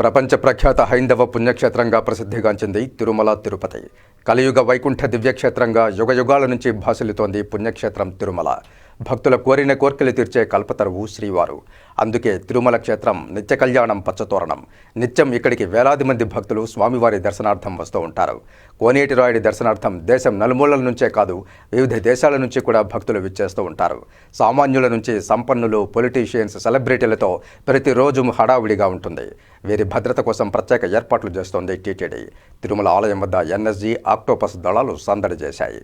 ప్రపంచ ప్రఖ్యాత హైందవ పుణ్యక్షేత్రంగా ప్రసిద్ధిగాంచింది తిరుమల తిరుపతి. కలియుగ వైకుంఠ దివ్యక్షేత్రంగా యుగయుగాల నుంచి భాసిల్లుతోంది పుణ్యక్షేత్రం తిరుమల. భక్తుల కోరిన కోర్కెలు తీర్చే కల్పతరువు శ్రీవారు. అందుకే తిరుమల క్షేత్రం నిత్య కళ్యాణం పచ్చతోరణం. నిత్యం ఇక్కడికి వేలాది మంది భక్తులు స్వామివారి దర్శనార్థం వస్తూ ఉంటారు. కోనేటి రాయుడి దర్శనార్థం దేశం నలుమూలల నుంచే కాదు వివిధ దేశాల నుంచి కూడా భక్తులు విచ్చేస్తూ ఉంటారు. సామాన్యుల నుంచి సంపన్నులు పొలిటీషియన్స్ సెలబ్రిటీలతో ప్రతిరోజు హడావిడిగా ఉంటుంది. వీరి భద్రత కోసం ప్రత్యేక ఏర్పాట్లు చేస్తోంది టీటీడీ. తిరుమల ఆలయం వద్ద ఎన్ఎస్జీ ఆక్టోపస్ దళాలు సందడి చేశాయి.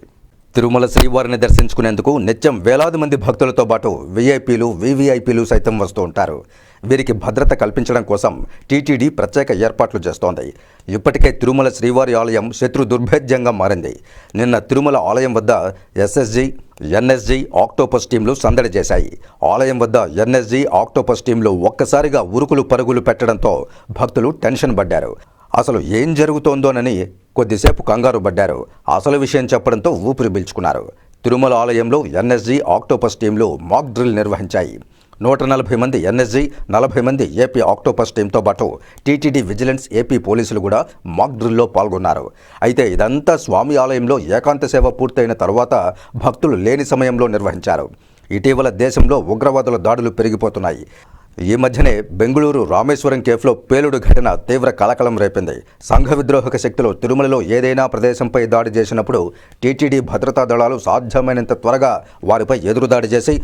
తిరుమల శ్రీవారిని దర్శించుకునేందుకు నిత్యం వేలాది మంది భక్తులతో పాటు వీఐపీలు వీవీఐపీలు సైతం వస్తూ ఉంటారు. వీరికి భద్రత కల్పించడం కోసం టీటీడీ ప్రత్యేక ఏర్పాట్లు చేస్తోంది. ఇప్పటికే తిరుమల శ్రీవారి ఆలయం శత్రు దుర్భేద్యంగా మారింది. నిన్న తిరుమల ఆలయం వద్ద ఎస్ఎస్జీ ఎన్ఎస్జీ ఆక్టోపస్ టీంలు సందడి చేశాయి. ఆలయం వద్ద ఎన్ఎస్జీ ఆక్టోపస్ టీంలు ఒక్కసారిగా ఉరుకులు పరుగులు పెట్టడంతో భక్తులు టెన్షన్ పడ్డారు. అసలు ఏం జరుగుతోందోనని కొద్దిసేపు కంగారు పడ్డారు. అసలు విషయం చెప్పడంతో ఊపిరి పీల్చుకున్నారు. తిరుమల ఆలయంలో ఎన్ఎస్జి ఆక్టోపస్ టీంలు మాక్ డ్రిల్ నిర్వహించాయి. నూట నలభై మంది ఎన్ఎస్జి నలభై మంది ఏపీ ఆక్టోపస్ టీంతో పాటు టీటీడీ విజిలెన్స్ ఏపీ పోలీసులు కూడా మాక్ డ్రిల్లో పాల్గొన్నారు. అయితే ఇదంతా స్వామి ఆలయంలో ఏకాంత సేవ పూర్తయిన తర్వాత భక్తులు లేని సమయంలో నిర్వహించారు. ఇటీవల దేశంలో ఉగ్రవాదుల దాడులు పెరిగిపోతున్నాయి. ఈ మధ్యనే బెంగళూరు రామేశ్వరం కేఫ్లో పేలుడు ఘటన తీవ్ర కలకలం రేపింది. సంఘ విద్రోహక శక్తులు తిరుమలలో ఏదైనా ప్రదేశంపై దాడి చేసినప్పుడు టీటీడీ భద్రతా దళాలు సాధ్యమైనంత త్వరగా వారిపై ఎదురుదాడి చేసి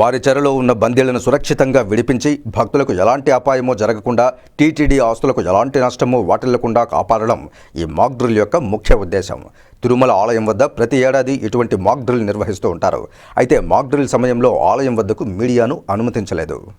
వారి చెరలో ఉన్న బందీలను సురక్షితంగా విడిపించి భక్తులకు ఎలాంటి అపాయమో జరగకుండా టీటీడీ ఆస్తులకు ఎలాంటి నష్టమో వాటిల్లకుండా కాపాడడం ఈ మాక్డ్రిల్ యొక్క ముఖ్య ఉద్దేశం. తిరుమల ఆలయం వద్ద ప్రతి ఏడాది ఇటువంటి మాక్ డ్రిల్ నిర్వహిస్తూ ఉంటారు. అయితే మాక్ డ్రిల్ సమయంలో ఆలయం వద్దకు మీడియాను అనుమతించలేదు.